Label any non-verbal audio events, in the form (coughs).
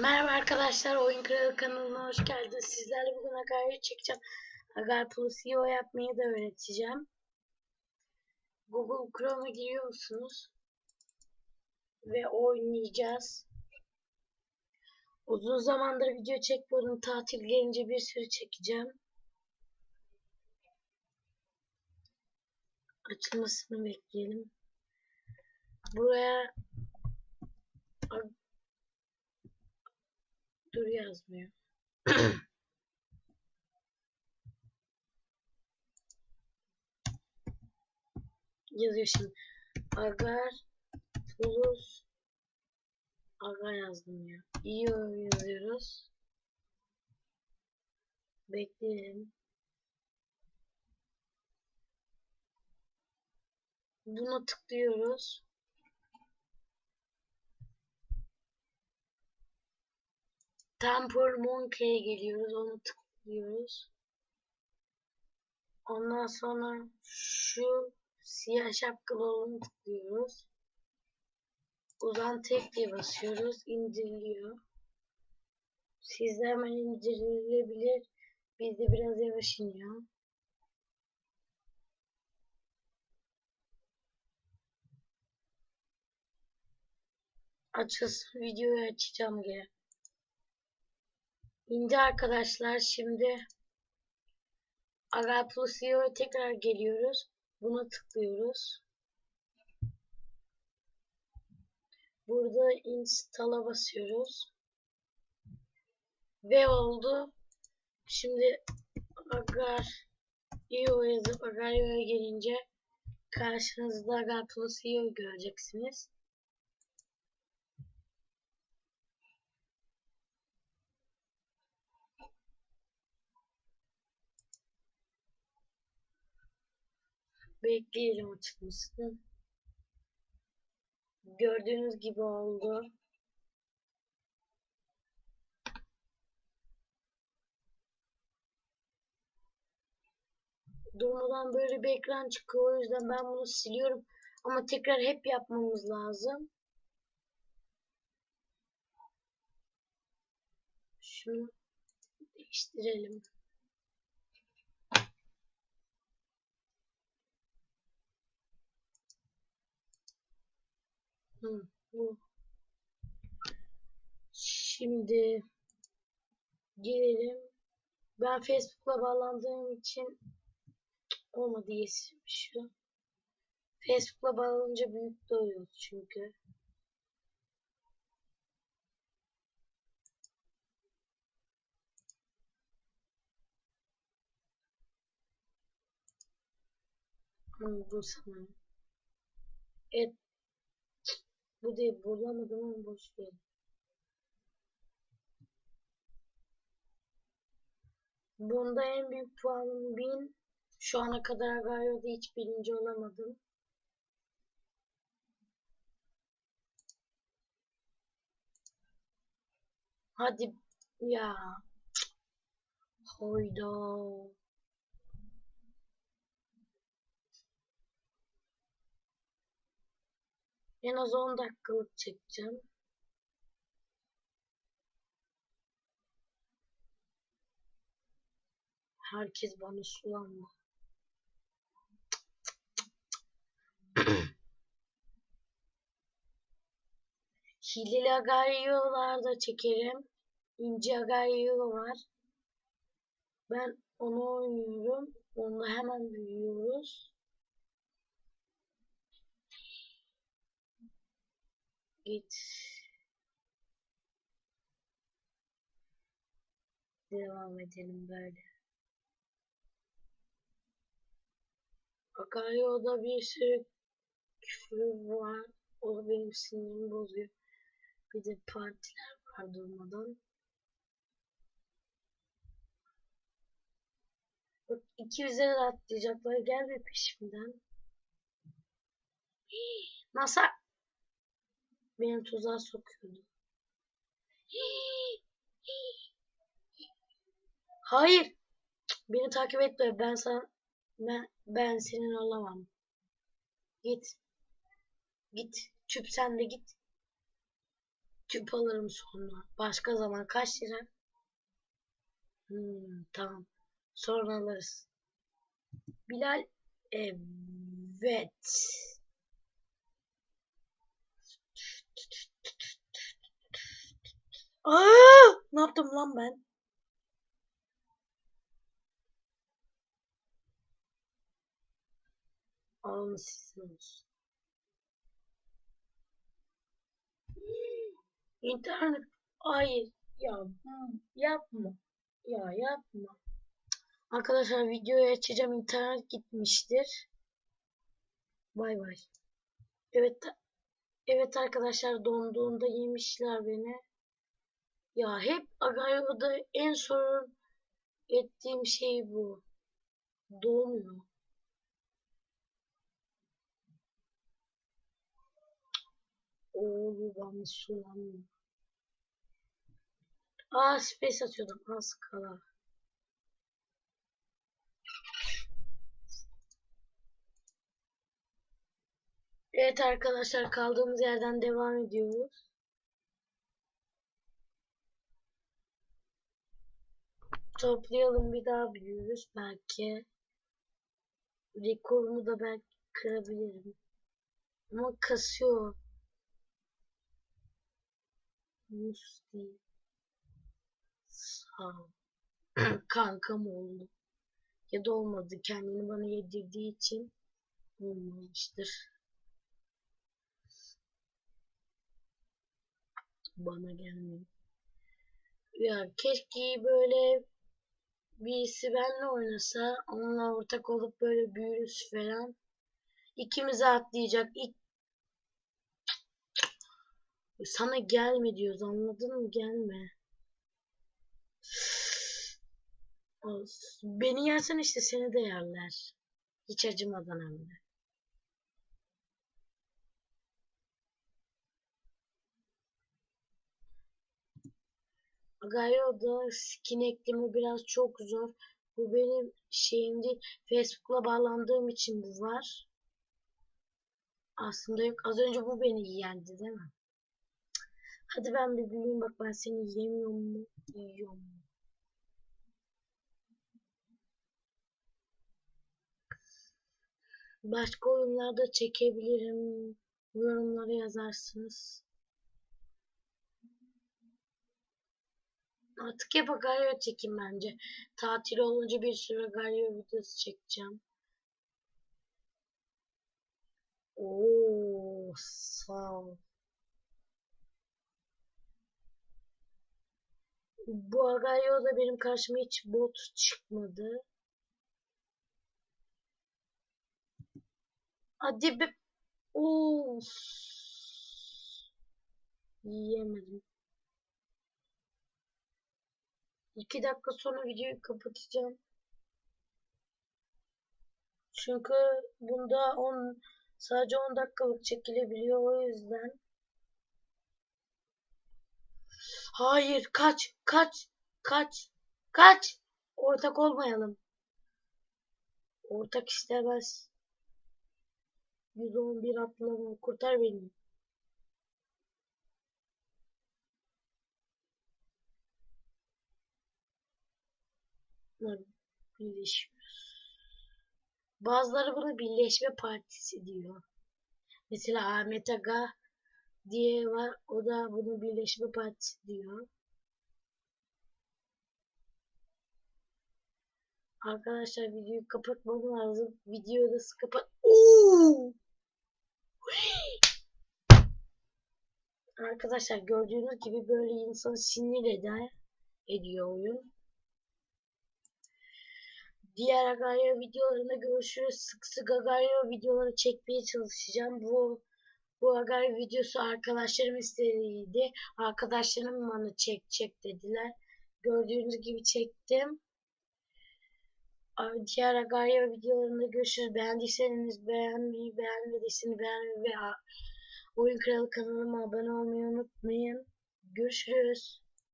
Merhaba arkadaşlar, Oyun Kralı kanalına hoş geldiniz. Sizlerle bugün Agar'ı çekeceğim. Agar Plus SEO yapmayı da öğreteceğim. Google Chrome'a giriyorsunuz. Ve oynayacağız. Uzun zamandır video çekmiyordum. Tatil gelince bir sürü çekeceğim. Açılmasını bekleyelim. Buraya Dur yazmıyor. (coughs) Yazıyor şimdi. Agar Plus Agar yazdım ya. İyi yazıyoruz. Bekleyelim. Buna tıklıyoruz. Temple Monkey'e geliyoruz. Onu tıklıyoruz. Ondan sonra şu siyah şapkalı olanı tıklıyoruz. Uzan tek diye basıyoruz. İndiriliyor. Sizde hemen indirilebilir. Bizde biraz yavaş iniyor. Açılsın videoyu açacağım geri. İndi arkadaşlar şimdi Agar Plus SEO'ya tekrar geliyoruz. Buna tıklıyoruz. Burada install'a basıyoruz. Ve oldu. Şimdi Agar IO yazıp Agar IO'ya gelince karşınızda Agar Plus SEO göreceksiniz. Bekleyelim açılmasını. Gördüğünüz gibi oldu. Durmadan böyle bir ekran çıkıyor. O yüzden ben bunu siliyorum. Ama tekrar hep yapmamız lazım. Şunu değiştirelim. Hı, bu. Şimdi gelelim. Ben Facebook'la bağlandığım için olmadı yesilmiş şu. Facebook'la bağlanınca büyük doyuyoruz çünkü. Hı, bu sanırım. Evet bu değil bulamadım ama boş ver. Bunda en büyük puanım 1000. Şu ana kadar Garyo'da hiç birinci olamadım. Hadi ya. Hayda. En az 10 dakikalık çekeceğim. Herkes bana sulanma. (clears throat) Hileli agaryolar da çekerim. İnce agaryo var. Ben onu oynuyorum. Onunla hemen büyüyoruz. Git. Devam edelim böyle. Akaryo'da bir sürü küfür var. O benim sinirimi bozuyor. Bir de partiler var durmadan. Bak iki üzere atlayacaklar. Gel bir peşimden. Nasıl? Beni tuzağa sokuyordu. Hayır. Beni takip etme. Ben sana ben, ben senin olamam. Git. Git. Çüp sen de git. Tüp alırım sonra. Başka zaman kaç lira? Hmm, tamam. Sonra alırız. Bilal evet. Aa, ne yaptım lan ben? Almışsınız. İnternet hayır ya yapma ya yapma. Arkadaşlar videoyu açacağım internet gitmiştir. Bay bay. Evet evet arkadaşlar donduğunda yemişler beni. Ya hep Agayo'da en sorun ettiğim şey bu. Doğmuyor. Oğlu ben sulanmıyor. Aa space atıyordum az kala. Evet arkadaşlar kaldığımız yerden devam ediyoruz. Toplayalım bir daha büyürüz belki. Rekorumu da belki kırabilirim. Ama kasıyor. Musti. Sağ ol. (clears throat) Kankam oldu. Ya da olmadı. Kendini bana yedirdiği için olmamıştır. Bana gelmiyor. Ya keşke böyle birisi benle oynasa onunla ortak olup böyle büyürüz falan. İkimize atlayacak. İlk sana gelme diyoruz anladın mı? Gelme. Beni yersen işte seni de yerler. Hiç acımadan hem de. Gayo'da skin ekleme biraz çok zor. Bu benim şeyimde Facebook'la bağlandığım için bu var. Aslında yok. Az önce bu beni yendi değil mi? Hadi ben bir büyüyeyim bak ben seni yemiyorum mu? Yiyorum mu? Başka oyunlarda çekebilirim. Yorumlara yazarsınız. Artık hep Agario çekim bence. Tatil olunca bir sürü Agario videosu çekeceğim. Oo, sağ ol. Bu Agario'da benim karşıma hiç bot çıkmadı. Hadi be. Of. Yiyemedim. İki dakika sonra videoyu kapatacağım. Çünkü bunda 10 sadece 10 dakikalık çekilebiliyor o yüzden. Hayır kaç kaç kaç kaç ortak olmayalım. Ortak istemez. 111 atlama kurtar beni. Birleşiyoruz. Bazıları buna birleşme partisi diyor. Mesela Ahmet Aga diye var. O da bunu birleşme partisi diyor. Arkadaşlar videoyu kapatmam lazım. Videoyu da kapat. Arkadaşlar gördüğünüz gibi böyle insanı sinir eder ediyor oyun. Diğer Agario videolarında görüşürüz. Sık sık Agario videoları çekmeye çalışacağım. Bu bu Agario videosu arkadaşlarım istediydi. Arkadaşlarım bana çek çek dediler. Gördüğünüz gibi çektim. Diğer Agario videolarında görüşürüz. Beğendiyseniz beğenmeyi, beğenmediyseniz beğenmeyi ve Oyun Kralı kanalıma abone olmayı unutmayın. Görüşürüz.